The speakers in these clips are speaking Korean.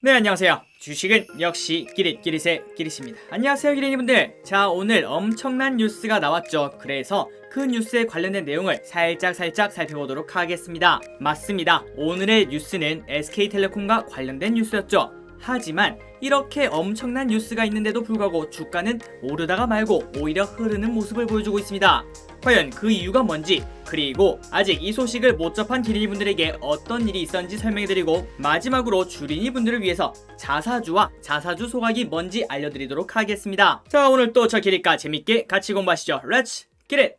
네 안녕하세요. 주식은 역시 기릿 기릿의 기릿입니다. 안녕하세요 기릿이분들. 자 오늘 엄청난 뉴스가 나왔죠. 그래서 그 뉴스에 관련된 내용을 살짝 살짝 살펴보도록 하겠습니다. 맞습니다. 오늘의 뉴스는 SK텔레콤과 관련된 뉴스였죠. 하지만 이렇게 엄청난 뉴스가 있는데도 불구하고 주가는 오르다가 말고 오히려 흐르는 모습을 보여주고 있습니다. 과연 그 이유가 뭔지 그리고 아직 이 소식을 못 접한 기린이 분들에게 어떤 일이 있었는지 설명해드리고 마지막으로 주린이 분들을 위해서 자사주와 자사주 소각이 뭔지 알려드리도록 하겠습니다. 자 오늘 또 저 기리과 재밌게 같이 공부하시죠. Let's get it!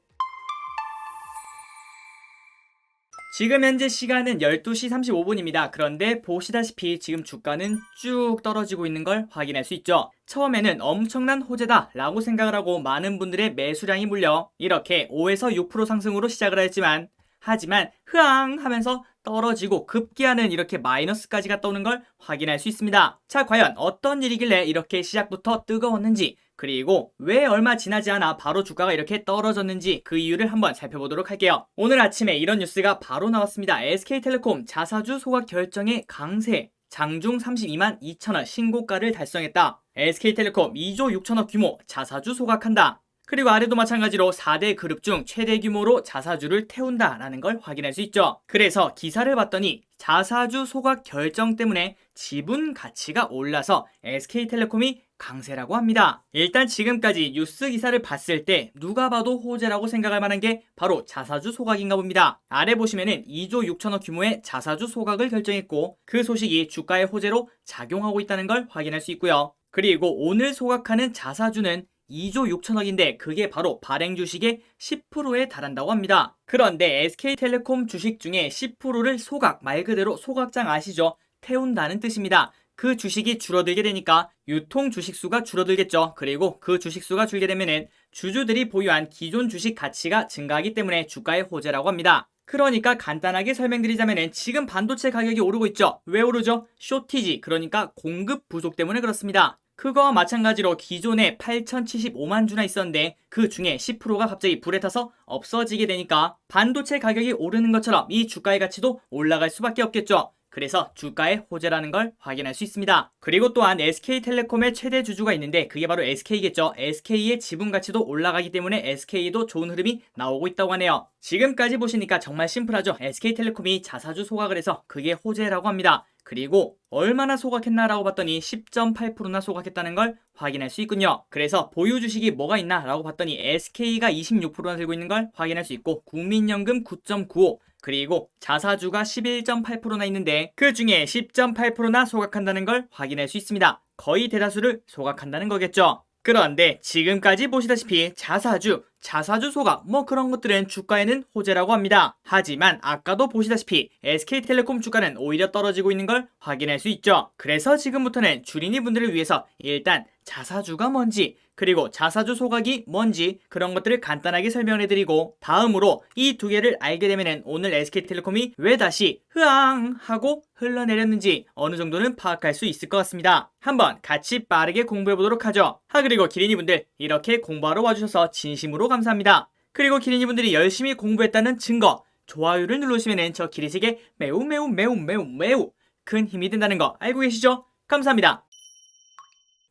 지금 현재 시간은 12시 35분입니다. 그런데 보시다시피 지금 주가는 쭉 떨어지고 있는 걸 확인할 수 있죠. 처음에는 엄청난 호재다 라고 생각을 하고 많은 분들의 매수량이 몰려 이렇게 5에서 6% 상승으로 시작을 했지만 하지만 흐앙 하면서 떨어지고 급기야는 이렇게 마이너스까지 갔다 오는 걸 확인할 수 있습니다. 자, 과연 어떤 일이길래 이렇게 시작부터 뜨거웠는지 그리고 왜 얼마 지나지 않아 바로 주가가 이렇게 떨어졌는지 그 이유를 한번 살펴보도록 할게요. 오늘 아침에 이런 뉴스가 바로 나왔습니다. SK텔레콤 자사주 소각 결정의 강세. 장중 32만 2천원 신고가를 달성했다. SK텔레콤 2조 6천억 규모 자사주 소각한다. 그리고 아래도 마찬가지로 4대 그룹 중 최대 규모로 자사주를 태운다라는 걸 확인할 수 있죠. 그래서 기사를 봤더니 자사주 소각 결정 때문에 지분 가치가 올라서 SK텔레콤이 강세라고 합니다. 일단 지금까지 뉴스 기사를 봤을 때 누가 봐도 호재라고 생각할 만한 게 바로 자사주 소각인가 봅니다. 아래 보시면은 2조 6천억 규모의 자사주 소각을 결정했고 그 소식이 주가의 호재로 작용하고 있다는 걸 확인할 수 있고요. 그리고 오늘 소각하는 자사주는 2조 6천억인데 그게 바로 발행 주식의 10%에 달한다고 합니다. 그런데 SK텔레콤 주식 중에 10%를 소각, 말 그대로 소각장 아시죠? 태운다는 뜻입니다. 그 주식이 줄어들게 되니까 유통 주식 수가 줄어들겠죠. 그리고 그 주식 수가 줄게 되면은 주주들이 보유한 기존 주식 가치가 증가하기 때문에 주가의 호재라고 합니다. 그러니까 간단하게 설명드리자면은 지금 반도체 가격이 오르고 있죠. 왜 오르죠? 쇼티지, 그러니까 공급 부족 때문에 그렇습니다. 그거와 마찬가지로 기존에 8,075만 주나 있었는데 그 중에 10%가 갑자기 불에 타서 없어지게 되니까 반도체 가격이 오르는 것처럼 이 주가의 가치도 올라갈 수밖에 없겠죠. 그래서 주가의 호재라는 걸 확인할 수 있습니다. 그리고 또한 SK텔레콤의 최대 주주가 있는데 그게 바로 SK겠죠. SK의 지분 가치도 올라가기 때문에 SK도 좋은 흐름이 나오고 있다고 하네요. 지금까지 보시니까 정말 심플하죠. SK텔레콤이 자사주 소각을 해서 그게 호재라고 합니다. 그리고 얼마나 소각했나라고 봤더니 10.8%나 소각했다는 걸 확인할 수 있군요. 그래서 보유 주식이 뭐가 있나라고 봤더니 SK가 26%나 들고 있는 걸 확인할 수 있고 국민연금 9.95 그리고 자사주가 11.8%나 있는데 그 중에 10.8%나 소각한다는 걸 확인할 수 있습니다. 거의 대다수를 소각한다는 거겠죠. 그런데 지금까지 보시다시피 자사주, 자사주 소각 뭐 그런 것들은 주가에는 호재라고 합니다. 하지만 아까도 보시다시피 SK텔레콤 주가는 오히려 떨어지고 있는 걸 확인할 수 있죠. 그래서 지금부터는 주린이 분들을 위해서 일단 자사주가 뭔지 그리고 자사주 소각이 뭔지 그런 것들을 간단하게 설명해 드리고 다음으로 이 두 개를 알게 되면 오늘 SK텔레콤이 왜 다시 흐앙 하고 흘러내렸는지 어느 정도는 파악할 수 있을 것 같습니다. 한번 같이 빠르게 공부해 보도록 하죠. 하 그리고 기린이 분들 이렇게 공부하러 와주셔서 진심으로 감사합니다. 그리고 기린이 분들이 열심히 공부했다는 증거 좋아요를 누르시면 저 기리색에 매우 매우 매우 매우 매우 큰 힘이 된다는 거 알고 계시죠? 감사합니다.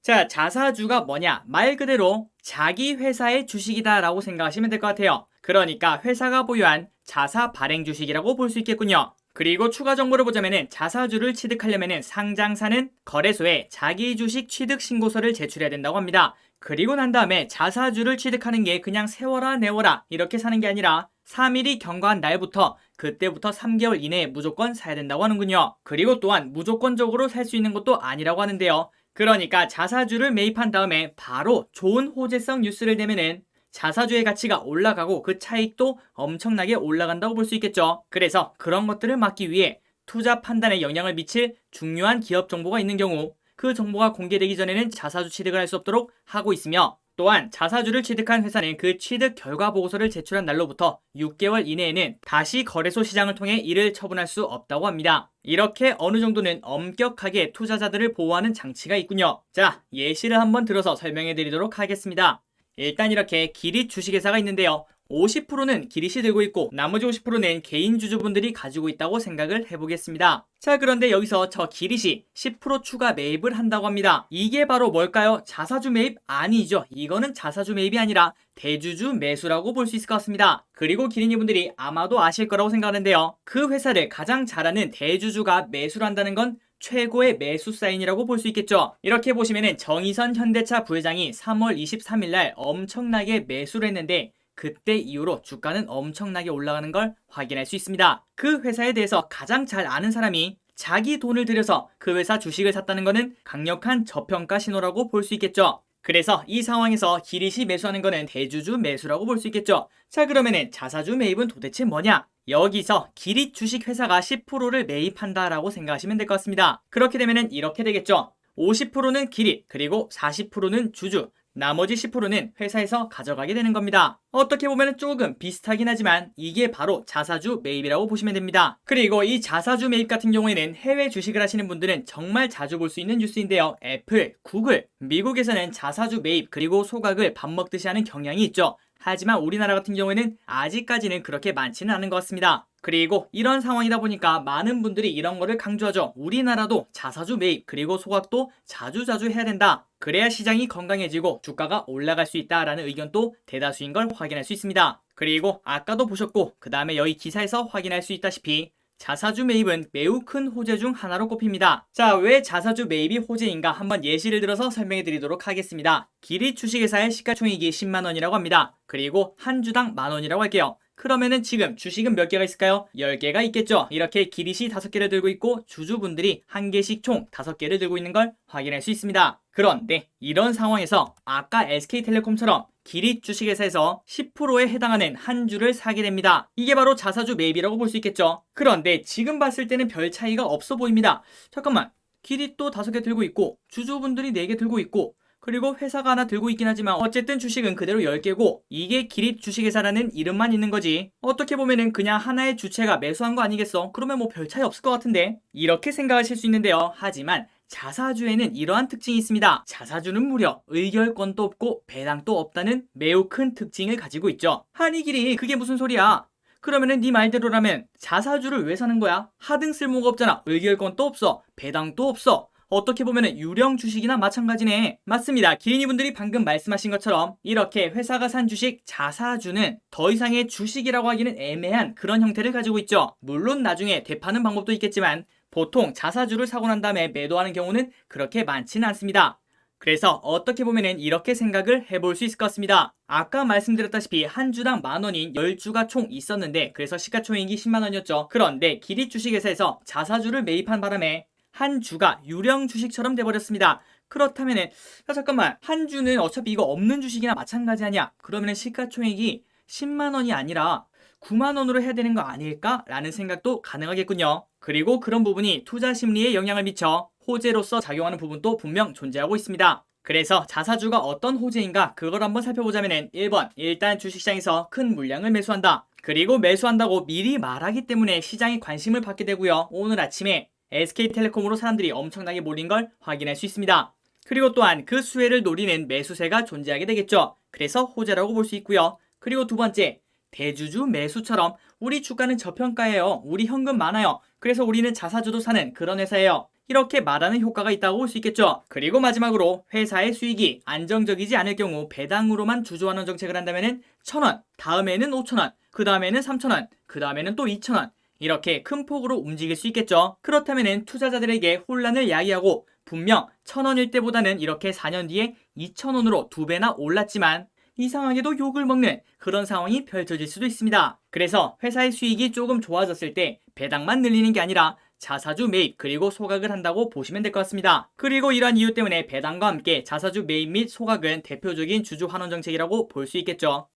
자, 자사주가 뭐냐? 말 그대로 자기 회사의 주식이다라고 생각하시면 될 것 같아요. 그러니까 회사가 보유한 자사 발행 주식이라고 볼 수 있겠군요. 그리고 추가 정보를 보자면은 자사주를 취득하려면은 상장사는 거래소에 자기 주식 취득 신고서를 제출해야 된다고 합니다. 그리고 난 다음에 자사주를 취득하는 게 그냥 세워라 내워라 이렇게 사는 게 아니라 3일이 경과한 날부터 그때부터 3개월 이내에 무조건 사야 된다고 하는군요. 그리고 또한 무조건적으로 살 수 있는 것도 아니라고 하는데요. 그러니까 자사주를 매입한 다음에 바로 좋은 호재성 뉴스를 내면은 자사주의 가치가 올라가고 그 차익도 엄청나게 올라간다고 볼 수 있겠죠. 그래서 그런 것들을 막기 위해 투자 판단에 영향을 미칠 중요한 기업 정보가 있는 경우 그 정보가 공개되기 전에는 자사주 취득을 할 수 없도록 하고 있으며 또한 자사주를 취득한 회사는 그 취득 결과 보고서를 제출한 날로부터 6개월 이내에는 다시 거래소 시장을 통해 이를 처분할 수 없다고 합니다. 이렇게 어느 정도는 엄격하게 투자자들을 보호하는 장치가 있군요. 자, 예시를 한번 들어서 설명해 드리도록 하겠습니다. 일단 이렇게 기릿 주식회사가 있는데요. 50%는 기릿이 들고 있고 나머지 50%는 개인 주주분들이 가지고 있다고 생각을 해보겠습니다. 자 그런데 여기서 저 기릿이 10% 추가 매입을 한다고 합니다. 이게 바로 뭘까요? 자사주 매입? 아니죠. 이거는 자사주 매입이 아니라 대주주 매수라고 볼 수 있을 것 같습니다. 그리고 기린이분들이 아마도 아실 거라고 생각하는데요. 그 회사를 가장 잘하는 대주주가 매수를 한다는 건 최고의 매수 사인이라고 볼 수 있겠죠. 이렇게 보시면은 정의선 현대차 부회장이 3월 23일 날 엄청나게 매수를 했는데 그때 이후로 주가는 엄청나게 올라가는 걸 확인할 수 있습니다. 그 회사에 대해서 가장 잘 아는 사람이 자기 돈을 들여서 그 회사 주식을 샀다는 것은 강력한 저평가 신호라고 볼 수 있겠죠. 그래서 이 상황에서 기릿이 매수하는 것은 대주주 매수라고 볼 수 있겠죠. 자 그러면은 자사주 매입은 도대체 뭐냐? 여기서 기릿 주식 회사가 10%를 매입한다라고 생각하시면 될 것 같습니다. 그렇게 되면은 이렇게 되겠죠. 50%는 기릿, 그리고 40%는 주주, 나머지 10%는 회사에서 가져가게 되는 겁니다. 어떻게 보면 조금 비슷하긴 하지만 이게 바로 자사주 매입이라고 보시면 됩니다. 그리고 이 자사주 매입 같은 경우에는 해외 주식을 하시는 분들은 정말 자주 볼 수 있는 뉴스인데요. 애플, 구글, 미국에서는 자사주 매입 그리고 소각을 밥 먹듯이 하는 경향이 있죠. 하지만 우리나라 같은 경우에는 아직까지는 그렇게 많지는 않은 것 같습니다. 그리고 이런 상황이다 보니까 많은 분들이 이런 거를 강조하죠. 우리나라도 자사주 매입 그리고 소각도 자주자주 해야 된다. 그래야 시장이 건강해지고 주가가 올라갈 수 있다라는 의견도 대다수인 걸 확인할 수 있습니다. 그리고 아까도 보셨고 그 다음에 여기 기사에서 확인할 수 있다시피 자사주 매입은 매우 큰 호재 중 하나로 꼽힙니다. 자, 왜 자사주 매입이 호재인가 한번 예시를 들어서 설명해 드리도록 하겠습니다. 기릿 주식회사의 시가총액이 10만 원이라고 합니다. 그리고 한 주당 만 원이라고 할게요. 그러면은 지금 주식은 몇 개가 있을까요? 10개가 있겠죠. 이렇게 기릿이 5개를 들고 있고 주주분들이 한 개씩 총 5개를 들고 있는 걸 확인할 수 있습니다. 그런데 이런 상황에서 아까 SK텔레콤처럼 기릿 주식회사에서 10%에 해당하는 한 주를 사게 됩니다. 이게 바로 자사주 매입이라고 볼 수 있겠죠. 그런데 지금 봤을 때는 별 차이가 없어 보입니다. 잠깐만. 기릿도 5개 들고 있고 주주분들이 4개 들고 있고 그리고 회사가 하나 들고 있긴 하지만 어쨌든 주식은 그대로 10개고 이게 기립 주식회사라는 이름만 있는 거지 어떻게 보면은 그냥 하나의 주체가 매수한 거 아니겠어? 그러면 뭐 별 차이 없을 것 같은데 이렇게 생각하실 수 있는데요 하지만 자사주에는 이러한 특징이 있습니다. 자사주는 무려 의결권도 없고 배당도 없다는 매우 큰 특징을 가지고 있죠. 한이길이 그게 무슨 소리야? 그러면은 네 말대로라면 자사주를 왜 사는 거야? 하등 쓸모가 없잖아. 의결권도 없어. 배당도 없어. 어떻게 보면 유령 주식이나 마찬가지네. 맞습니다. 기린이분들이 방금 말씀하신 것처럼 이렇게 회사가 산 주식 자사주는 더 이상의 주식이라고 하기는 애매한 그런 형태를 가지고 있죠. 물론 나중에 되파는 방법도 있겠지만 보통 자사주를 사고 난 다음에 매도하는 경우는 그렇게 많지는 않습니다. 그래서 어떻게 보면은 이렇게 생각을 해볼 수 있을 것 같습니다. 아까 말씀드렸다시피 한 주당 만 원인 10주가 총 있었는데 그래서 시가총액이 10만 원이었죠. 그런데 기릿 주식회사에서 자사주를 매입한 바람에 한 주가 유령 주식처럼 돼버렸습니다. 그렇다면은 야, 잠깐만 한 주는 어차피 이거 없는 주식이나 마찬가지 아니야. 그러면은 시가총액이 10만 원이 아니라 9만 원으로 해야 되는 거 아닐까라는 생각도 가능하겠군요. 그리고 그런 부분이 투자 심리에 영향을 미쳐 호재로서 작용하는 부분도 분명 존재하고 있습니다. 그래서 자사주가 어떤 호재인가 그걸 한번 살펴보자면 1번 일단 주식시장에서 큰 물량을 매수한다. 그리고 매수한다고 미리 말하기 때문에 시장이 관심을 받게 되고요. 오늘 아침에 SK텔레콤으로 사람들이 엄청나게 몰린 걸 확인할 수 있습니다. 그리고 또한 그 수혜를 노리는 매수세가 존재하게 되겠죠. 그래서 호재라고 볼 수 있고요. 그리고 두 번째, 대주주 매수처럼 우리 주가는 저평가예요. 우리 현금 많아요. 그래서 우리는 자사주도 사는 그런 회사예요. 이렇게 말하는 효과가 있다고 볼 수 있겠죠. 그리고 마지막으로 회사의 수익이 안정적이지 않을 경우 배당으로만 주저하는 정책을 한다면 1,000원, 다음에는 5,000원, 그 다음에는 3,000원, 그 다음에는 또 2,000원, 이렇게 큰 폭으로 움직일 수 있겠죠. 그렇다면 투자자들에게 혼란을 야기하고 분명 1000원일 때보다는 이렇게 4년 뒤에 2000원으로 두 배나 올랐지만 이상하게도 욕을 먹는 그런 상황이 펼쳐질 수도 있습니다. 그래서 회사의 수익이 조금 좋아졌을 때 배당만 늘리는 게 아니라 자사주 매입 그리고 소각을 한다고 보시면 될 것 같습니다. 그리고 이러한 이유 때문에 배당과 함께 자사주 매입 및 소각은 대표적인 주주 환원 정책이라고 볼 수 있겠죠.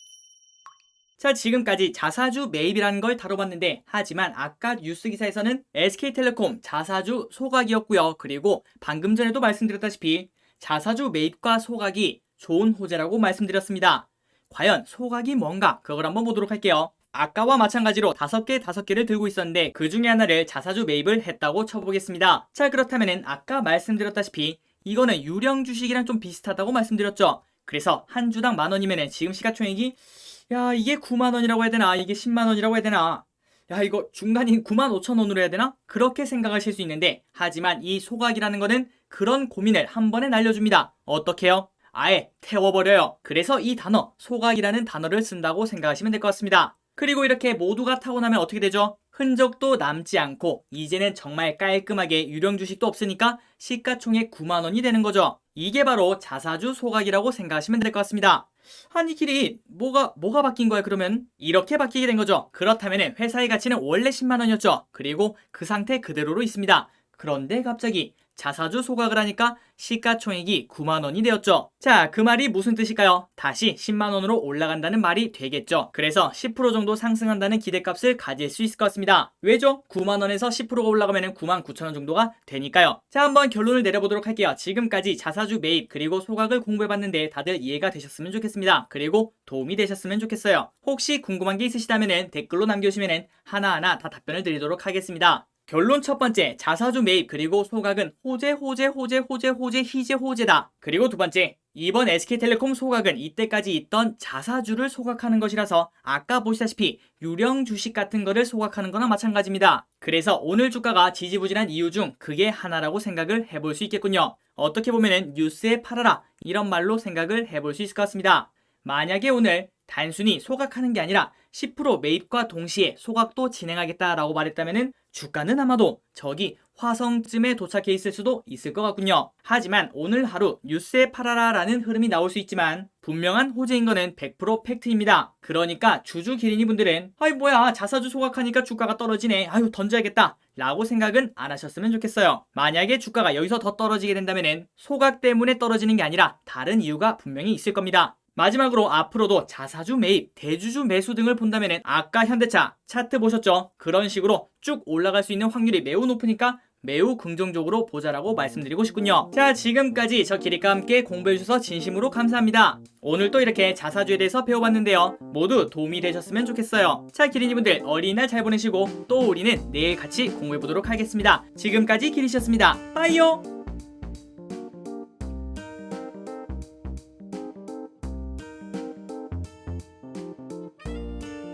자, 지금까지 자사주 매입이라는 걸 다뤄봤는데, 하지만 아까 뉴스 기사에서는 SK텔레콤 자사주 소각이었고요. 그리고 방금 전에도 말씀드렸다시피 자사주 매입과 소각이 좋은 호재라고 말씀드렸습니다. 과연 소각이 뭔가? 그걸 한번 보도록 할게요. 아까와 마찬가지로 다섯 개 다섯 개를 들고 있었는데 그 중에 하나를 자사주 매입을 했다고 쳐보겠습니다. 자 그렇다면은 아까 말씀드렸다시피 이거는 유령 주식이랑 좀 비슷하다고 말씀드렸죠. 그래서 한 주당 만 원이면은 지금 시가총액이 야, 이게 9만 원이라고 해야 되나? 이게 10만 원이라고 해야 되나? 야, 이거 중간이 9만 5천 원으로 해야 되나? 그렇게 생각하실 수 있는데, 하지만 이 소각이라는 거는 그런 고민을 한 번에 날려줍니다. 어떻게요? 아예 태워버려요. 그래서 이 단어, 소각이라는 단어를 쓴다고 생각하시면 될 것 같습니다. 그리고 이렇게 모두가 타고 나면 어떻게 되죠? 흔적도 남지 않고 이제는 정말 깔끔하게 유령 주식도 없으니까 시가총액 9만 원이 되는 거죠. 이게 바로 자사주 소각이라고 생각하시면 될 것 같습니다. 아니 길이 뭐가 뭐가 바뀐 거야 그러면 이렇게 바뀌게 된 거죠. 그렇다면 회사의 가치는 원래 10만 원이었죠. 그리고 그 상태 그대로로 있습니다. 그런데 갑자기 자사주 소각을 하니까 시가총액이 9만 원이 되었죠. 자, 그 말이 무슨 뜻일까요? 다시 10만 원으로 올라간다는 말이 되겠죠. 그래서 10% 정도 상승한다는 기대값을 가질 수 있을 것 같습니다. 왜죠? 9만 원에서 10%가 올라가면 9만 9천 원 정도가 되니까요. 자, 한번 결론을 내려보도록 할게요. 지금까지 자사주 매입 그리고 소각을 공부해봤는데 다들 이해가 되셨으면 좋겠습니다. 그리고 도움이 되셨으면 좋겠어요. 혹시 궁금한 게 있으시다면 댓글로 남겨주시면 하나하나 다 답변을 드리도록 하겠습니다. 결론 첫 번째, 자사주 매입 그리고 소각은 호재, 호재, 호재, 호재, 호재, 희재, 호재다. 그리고 두 번째, 이번 SK텔레콤 소각은 이때까지 있던 자사주를 소각하는 것이라서 아까 보시다시피 유령 주식 같은 거를 소각하는 거나 마찬가지입니다. 그래서 오늘 주가가 지지부진한 이유 중 그게 하나라고 생각을 해볼 수 있겠군요. 어떻게 보면은 뉴스에 팔아라 이런 말로 생각을 해볼 수 있을 것 같습니다. 만약에 오늘 단순히 소각하는 게 아니라 10% 매입과 동시에 소각도 진행하겠다라고 말했다면은 주가는 아마도 저기 화성쯤에 도착해 있을 수도 있을 것 같군요. 하지만 오늘 하루 뉴스에 팔아라라는 흐름이 나올 수 있지만 분명한 호재인 거는 100% 팩트입니다. 그러니까 주주 기린이 분들은 아이 뭐야 자사주 소각하니까 주가가 떨어지네 아유 던져야겠다 라고 생각은 안 하셨으면 좋겠어요. 만약에 주가가 여기서 더 떨어지게 된다면은 소각 때문에 떨어지는 게 아니라 다른 이유가 분명히 있을 겁니다. 마지막으로 앞으로도 자사주 매입, 대주주 매수 등을 본다면 아까 현대차 차트 보셨죠? 그런 식으로 쭉 올라갈 수 있는 확률이 매우 높으니까 매우 긍정적으로 보자라고 말씀드리고 싶군요. 자, 지금까지 저 기리과 함께 공부해주셔서 진심으로 감사합니다. 오늘 또 이렇게 자사주에 대해서 배워봤는데요. 모두 도움이 되셨으면 좋겠어요. 자, 기린이분들 어린이날 잘 보내시고 또 우리는 내일 같이 공부해보도록 하겠습니다. 지금까지 기리셨습니다. 빠이요!